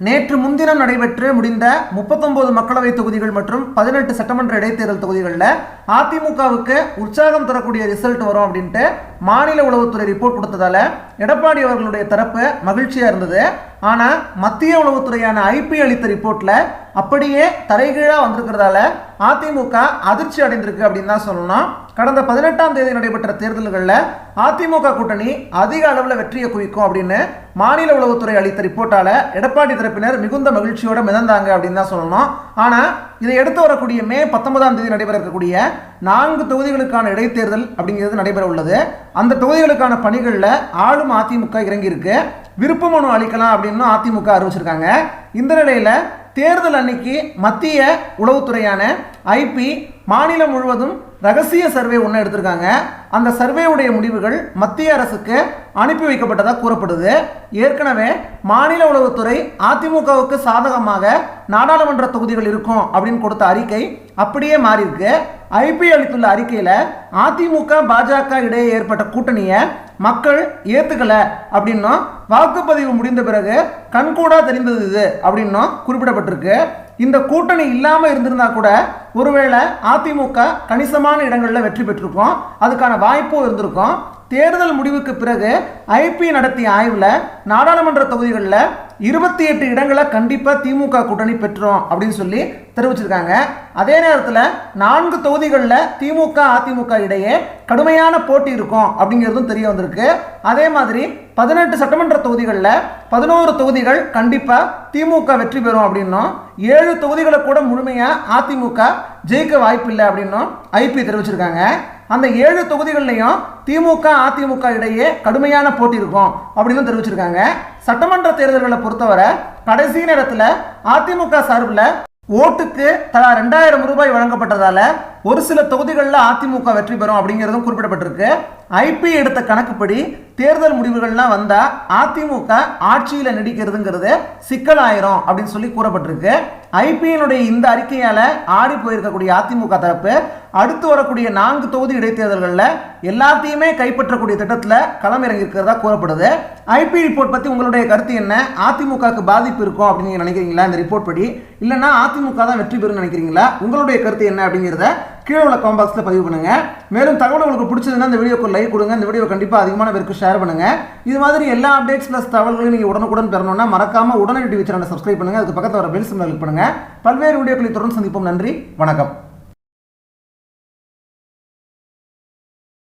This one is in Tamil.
நேற்று முன்தினம் நடைபெற்று முடிந்த முப்பத்தொன்பது மக்களவை தொகுதிகள் மற்றும் பதினெட்டு சட்டமன்ற இடைத்தேர்தல் தொகுதிகளில் அதிமுகவுக்கு உற்சாகம் தரக்கூடிய ரிசல்ட் வரும் அப்படின்ட்டு மாநில உளவுத்துறை ரிப்போர்ட் கொடுத்ததால எடப்பாடி அவர்களுடைய தரப்பு மகிழ்ச்சியாக இருந்தது. ஆனால் மத்திய உளவுத்துறையான ஐபி அளித்த ரிப்போர்ட்டில் அப்படியே தலைகீழாக வந்திருக்கிறதால அதிமுக அதிர்ச்சி அடைந்திருக்கு அப்படின்னு தான் சொல்லணும். கடந்த பதினெட்டாம் தேதி நடைபெற்ற தேர்தல்களில் அதிமுக கூட்டணி அதிக அளவில் வெற்றியை குவிக்கும் அப்படின்னு மாநில உளவுத்துறை அளித்த ரிப்போர்ட்டால எடப்பாடி தரப்பினர் மிகுந்த மகிழ்ச்சியோடு மிதந்தாங்க அப்படின்னு தான் சொல்லணும். ஆனால் இதை எடுத்து வரக்கூடிய மே பத்தொன்பதாம் தேதி நடைபெற இருக்கக்கூடிய நான்கு தொகுதிகளுக்கான இடைத்தேர்தல் அப்படிங்கிறது நடைபெற உள்ளது. அந்த தொகுதிகளுக்கான பணிகளில் ஆளும் அதிமுக இறங்கியிருக்கு. விருப்ப மனு அளிக்கலாம் அப்படின்னு அதிமுக அறிவிச்சிருக்காங்க. இந்த நிலையில் தேர்தல் அன்னைக்கு மத்திய உளவுத்துறையான ஐபி மாநிலம் முழுவதும் ரகசிய சர்வே ஒன்று எடுத்திருக்காங்க. அந்த சர்வேவுடைய முடிவுகள் மத்திய அரசுக்கு அனுப்பி வைக்கப்பட்டதாக கூறப்படுது. ஏற்கனவே மாநில உளவுத்துறை அதிமுகவுக்கு சாதகமாக நாடாளுமன்ற தொகுதிகள் இருக்கும் அப்படின்னு கொடுத்த அறிக்கை அப்படியே மாறியிருக்கு. ஐபி அளித்துள்ள அறிக்கையில் அதிமுக பாஜக இடையே ஏற்பட்ட கூட்டணியை மக்கள் ஏற்றுக்கலை அப்படின்னும் வாக்குப்பதிவு முடிந்த பிறகு கண்கூடாக தெரிந்தது இது அப்படின்னும் குறிப்பிடப்பட்டிருக்கு. இந்த கூட்டணி இல்லாமல் இருந்திருந்தா கூட ஒருவேளை அதிமுக கணிசமான இடங்களில் வெற்றி பெற்றிருக்கும். அதுக்கான வாய்ப்பும் இருந்திருக்கும். தேர்தல் முடிவுக்கு பிறகு ஐபி நடத்திய ஆய்வில் நாடாளுமன்ற தொகுதிகளில் இருபத்தி எட்டு இடங்களை கண்டிப்பாக திமுக கூட்டணி பெற்றோம் அப்படின்னு சொல்லி தெரிவிச்சிருக்காங்க. அதே நேரத்தில் நான்கு தொகுதிகளில் திமுக அதிமுக இடையே கடுமையான போட்டி இருக்கும் அப்படிங்கிறதும் தெரிய வந்திருக்கு. அதே மாதிரி பதினெட்டு சட்டமன்ற தொகுதிகளில் பதினோரு தொகுதிகள் கண்டிப்பாக திமுக வெற்றி பெறும் அப்படின்னும் ஏழு தொகுதிகளை கூட முழுமையாக அதிமுக ஜெயிக்க வாய்ப்பில்லை அப்படின்னும் ஐபி தெரிவிச்சிருக்காங்க. அந்த ஏழு தொகுதிகள்லையும் திமுக அதிமுக இடையே கடுமையான போட்டி இருக்கும் அப்படின்னு தெரிவிச்சிருக்காங்க. சட்டமன்ற தேர்தல்களை பொறுத்தவரை கடைசி நேரத்தில் அதிமுக சார்பில் ஓட்டுக்கு தலா ரெண்டாயிரம் ரூபாய் வழங்கப்பட்டதால ஒரு சில தொகுதிகளில் அதிமுக வெற்றி பெறும் அப்படிங்கிறதும் குறிப்பிடப்பட்டிருக்கு. ஐபி எடுத்த கணக்குப்படி தேர்தல் முடிவுகள்லாம் வந்தால் அதிமுக ஆட்சியில் நடிக்கிறதுங்கிறது சிக்கலாயிரும் அப்படின்னு சொல்லி கூறப்பட்டிருக்கு. ஐபியினுடைய இந்த அறிக்கையால் ஆடி போயிருக்கக்கூடிய அதிமுக தரப்பு அடுத்து வரக்கூடிய நான்கு தொகுதி இடைத்தேர்தல்களில் எல்லாத்தையுமே கைப்பற்றக்கூடிய திட்டத்தில் களமிறங்கி இருக்கிறதா கூறப்படுது ஐபி ரிப்போர்ட் பற்றி உங்களுடைய கருத்து என்ன? அதிமுகவுக்கு பாதிப்பு இருக்கும் அப்படின்னு நினைக்கிறீங்களா? இந்த ரிப்போர்ட் படி. இல்லைன்னா அதிமுக தான் வெற்றி பெறும் நினைக்கிறீங்களா? உங்களுடைய கருத்து என்ன அப்படிங்கிறத கீழே உள்ள காம்பாக்ஸில் பதிவு பண்ணுங்க. மேலும் தகவல் உங்களுக்கு பிடிச்சதுன்னா இந்த வீடியோக்கு லைக் கொடுங்க. இந்த வீடியோ கண்டிப்பாக அதிகமான பேருக்கு ஷேர் பண்ணுங்க. இது மாதிரி எல்லா அப்டேட்ஸ் ப்ளஸ் தகவல்களையும் நீங்கள் உடனுக்குடன் பெறணும்னா மறக்காமல் உடனே டிவி சேனலை சப்ஸ்கிரைப் பண்ணுங்க. அதுக்கு பக்கத்தில் வர பெல் சிம்மில் கிளிக் பல்வேறு வீடியோக்களை தொடர்ந்து சந்திப்போம். நன்றி. வணக்கம்.